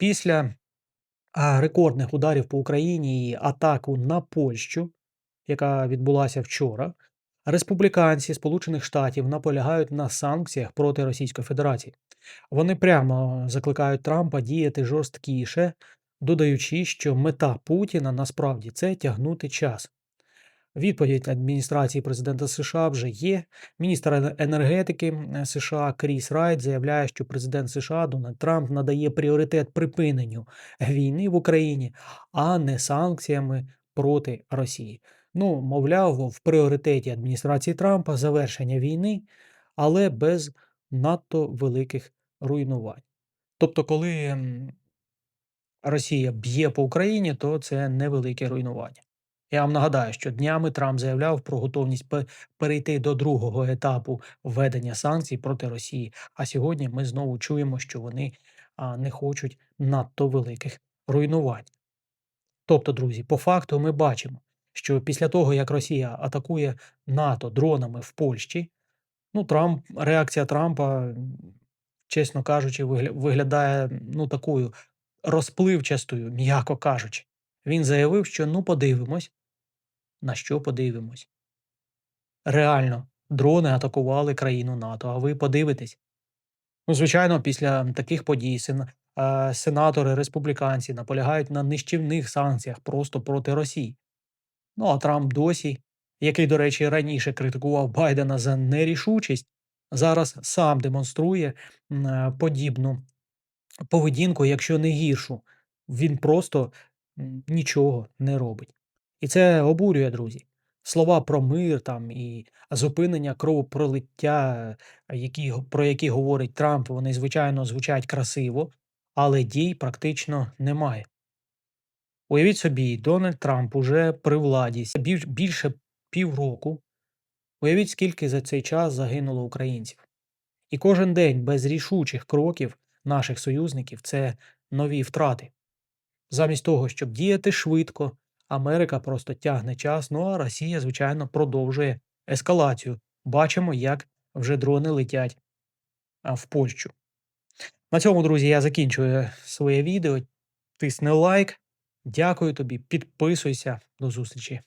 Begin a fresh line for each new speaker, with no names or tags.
Після рекордних ударів по Україні і атаку на Польщу, яка відбулася вчора, республіканці Сполучених Штатів наполягають на санкціях проти Російської Федерації. Вони прямо закликають Трампа діяти жорсткіше, додаючи, що мета Путіна насправді це тягнути час. Відповідь адміністрації президента США вже є. Міністр енергетики США Кріс Райт заявляє, що президент США Дональд Трамп надає пріоритет припиненню війни в Україні, а не санкціями проти Росії. Ну, мовляв, в пріоритеті адміністрації Трампа завершення війни, але без надто великих руйнувань. Тобто, коли Росія б'є по Україні, то це невелике руйнування. Я вам нагадаю, що днями Трамп заявляв про готовність перейти до другого етапу введення санкцій проти Росії. А сьогодні ми знову чуємо, що вони не хочуть надто великих руйнувань. Тобто, друзі, по факту ми бачимо, що після того, як Росія атакує НАТО дронами в Польщі, ну, Трамп, реакція Трампа, чесно кажучи, виглядає ну, такою розпливчастою, м'яко кажучи. Він заявив, що ну подивимось, на що подивимось. Реально, дрони атакували країну НАТО, а ви подивитесь. Ну, звичайно, після таких подій сен, сенатори республіканці наполягають на нищівних санкціях просто проти Росії. Ну а Трамп досі, який, до речі, раніше критикував Байдена за нерішучість, зараз сам демонструє е, подібну поведінку, якщо не гіршу. Він просто нічого не робить. І це обурює, друзі. Слова про мир там і зупинення кровопролиття, які, про які говорить Трамп, вони, звичайно, звучать красиво, але дій практично немає. Уявіть собі, Дональд Трамп уже при владі більше півроку. Уявіть, скільки за цей час загинуло українців. І кожен день без рішучих кроків наших союзників це нові втрати. Замість того, щоб діяти швидко, Америка просто тягне час, ну а Росія, звичайно, продовжує ескалацію. Бачимо, як вже дрони летять в Польщу. На цьому, друзі, я закінчую своє відео. Тисни лайк. Дякую тобі, підписуйся. До зустрічі.